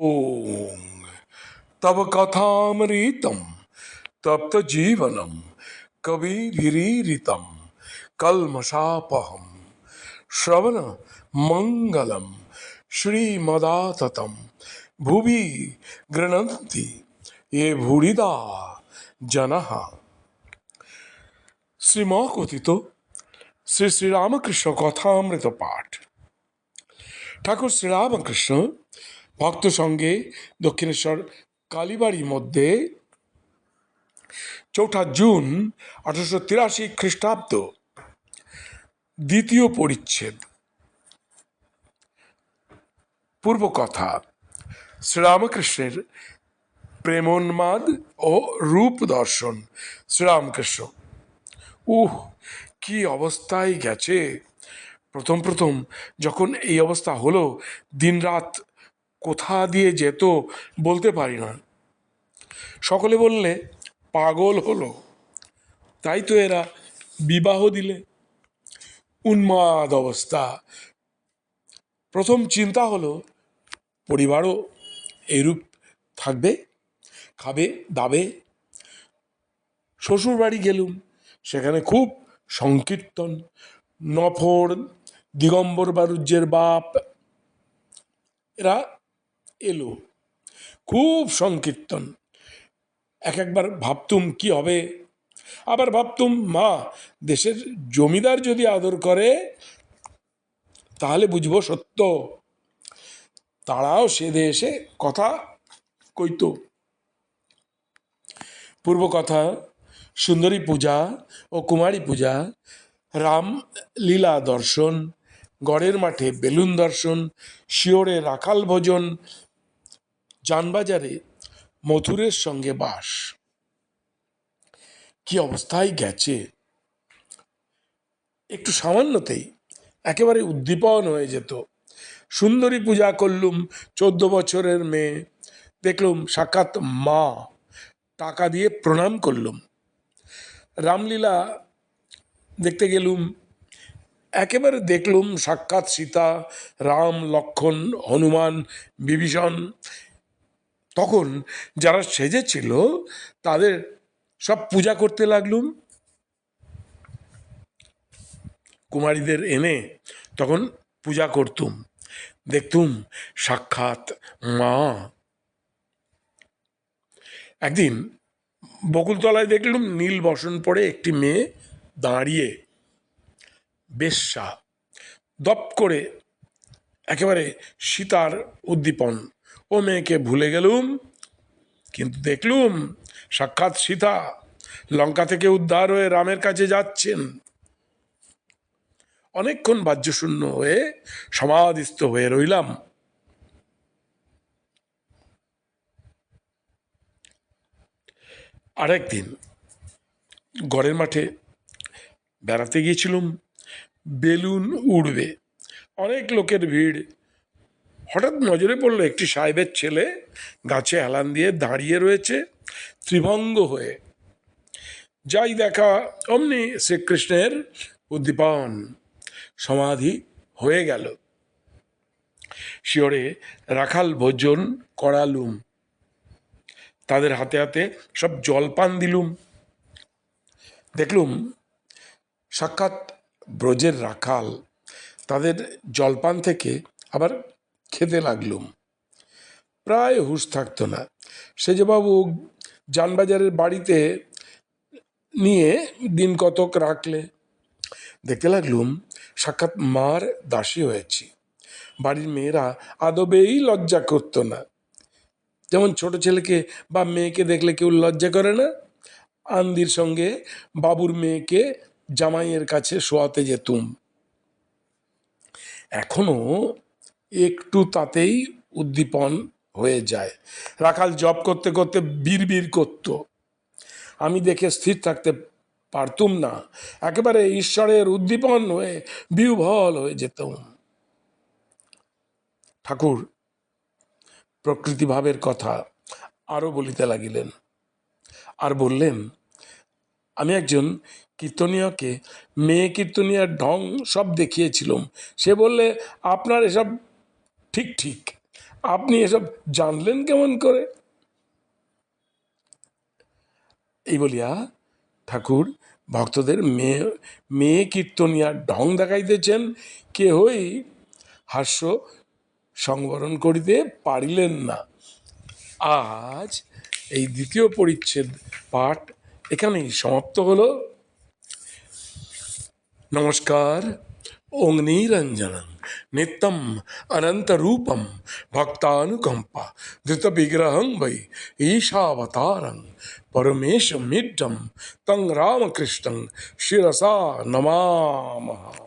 ओम तब कथामृतम तप्त जीवनम कबीरिरीतम कलमशापहम श्रवण मंगलम श्रीमदाततम, भुवि गृणंति ये भूरिदा जन। श्रीमकोथित श्री श्री रामकृष्ण कथामृत पाठ ठाकुर श्री रामकृष्ण ভক্ত সঙ্গে দক্ষিণেশ্বর কালীবাড়ির মধ্যে চৌঠা জুন আঠারোশো তিরাশি খ্রিস্টাব্দ। দ্বিতীয় পরিচ্ছেদ। পূর্ব কথা, শ্রীরামকৃষ্ণের প্রেমোন্মাদ ও রূপ দর্শন। শ্রীরামকৃষ্ণ, উহ, কি অবস্থায় গেছে? প্রথম প্রথম যখন এই অবস্থা হলো, দিনরাত কোথা দিয়ে যেত বলতে পারি না। সকলে বললে, পাগল হলো। তাই তো এরা বিবাহ দিলে। উন্মাদ অবস্থা। প্রথম চিন্তা হলো, পরিবারও এরূপ থাকবে? খাবে? দাবে? শ্বশুর বাড়ি গেলুম, সেখানে খুব সংকীর্তন। নফর, দিগম্বর বারুজ্যের বাপ। এরা এলো। খুব সংকীর্তন। এক একবার ভাবতুম কি হবে? আবার ভাবতুম, মা, দেশের জমিদার যদি আদর করে, তাহলে বুঝব সত্য। তারাও সেদে এসে কথা কইত। পূর্ব কথা, সুন্দরী পূজা ও কুমারী পূজা, রাম লীলা দর্শন, গড়ের মাঠে বেলুন দর্শন, শিওরে রাখাল ভোজন যানবাজারে মথুরের সঙ্গে বাস। কি অবস্থায় গেছে? একটু সামান্যতেই একেবারে উদ্দীপন হয়ে যেত। সুন্দরী পূজা করলুম চোদ্দ বছরের মেয়ে। দেখলুম সাক্ষাৎ মা। টাকা দিয়ে প্রণাম করলুম। রামলীলা দেখতে গেলুম, একেবারে দেখলুম সাক্ষাৎ সীতা, রাম, লক্ষণ, হনুমান, বিভীষণ তখন যারা সেজেছিল, তাদের সব পূজা করতে লাগলুম। কুমারীদের এনে তখন পূজা করতুম। দেখতুম সাক্ষাৎ মা। একদিন বকুলতলায় দেখলুম নীল বসন পরে একটি মেয়ে দাঁড়িয়ে বেশ্যা দপ করে একেবারে সীতার উদ্দীপন ও মেয়েকে ভুলে গেলুম, কিন্তু দেখলুম সাক্ষাৎ সীতা লঙ্কা থেকে উদ্ধার হয়ে রামের কাছে যাচ্ছেন। অনেকক্ষণ বাহ্যশূন্য হয়ে সমাধিস্থ হয়ে রইলাম। আরেকদিন গড়ের মাঠে বেড়াতে গিয়েছিলুম, বেলুন উড়বে, অনেক লোকের ভিড় হঠাৎ নজরে পড়ল একটি সাহেবের ছেলে গাছে হেলান দিয়ে দাঁড়িয়ে রয়েছে, ত্রিভঙ্গ হয়ে। যাই দেখা, অমনি শ্রীকৃষ্ণের উদ্দীপন, সমাধি হয়ে গেল। শিওরে রাখাল ভোজন করালুম। তাদের হাতে হাতে সব জলপান দিলুম। দেখলুম, সাক্ষাৎ ব্রজের রাখাল। তাদের জলপান থেকে আবার খেতে লাগলুম প্রায় হুঁশ থাকতো না। সেজবাবু যানবাজারের বাড়িতে নিয়ে দিন কতক রাখলে। দেখতে লাগলুম, সাক্ষাৎ মার দাসী হয়েছি। বাড়ির মেয়েরা আদবেই লজ্জা করতো না। যেমন ছোট ছেলেকে বা মেয়েকে দেখলে কেউ লজ্জা করে না, আন্দির সঙ্গে বাবুর মেয়েকে জামাইয়ের কাছে শোয়াতে যেতুম। এখনও একটু তাতেই উদ্দীপন হয়ে যায়। রাখাল জব করতে করতে বিড়বিড় করত। আমি দেখে স্থির থাকতে পারতুম না। একেবারে ঈশ্বরের উদ্দীপন হয়ে বিহ্বল হয়ে যেতাম। ঠাকুর, প্রকৃতিভাবের কথা আরও বলিতে লাগিলেন। আর বললেন, আমি একজন কীর্তনীয়কে, মেয়ে কীর্তনিয়ার ঢং সব দেখিয়েছিলাম। সে বললে, আপনার এসব ঠিক ঠিক। আপনি এসব জানলেন কেমন করে? এই বলিয়া ঠাকুর ভক্তদের মেয়ে মেয়ে কীর্তনিয়ার ঢং দেখাইতেছেন। কেহই হাস্য সংবরণ করিতে পারিলেন না। আজ এই দ্বিতীয় পরিচ্ছেদ পাঠ এখানেই সমাপ্ত হলো। নমস্কার, অগ্নিরঞ্জনম। नित्यम अनंत रूपम भक्तानुकंपा धृत विग्रह वै, ईशावतार, परमेश मिड्डम तंग राम कृष्ण शिरसा नमा